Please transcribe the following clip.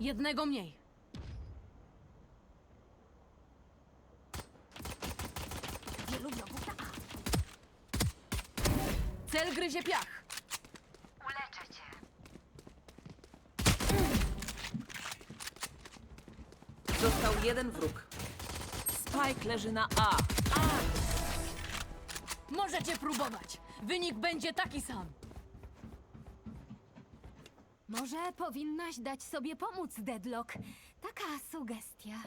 Jednego mniej. Wielu wrogów na A. Cel gryzie piach. Uleczę cię. Został jeden wróg. Spike leży na A. Możecie próbować. Wynik będzie taki sam. Może powinnaś dać sobie pomóc, Deadlock. Taka sugestia.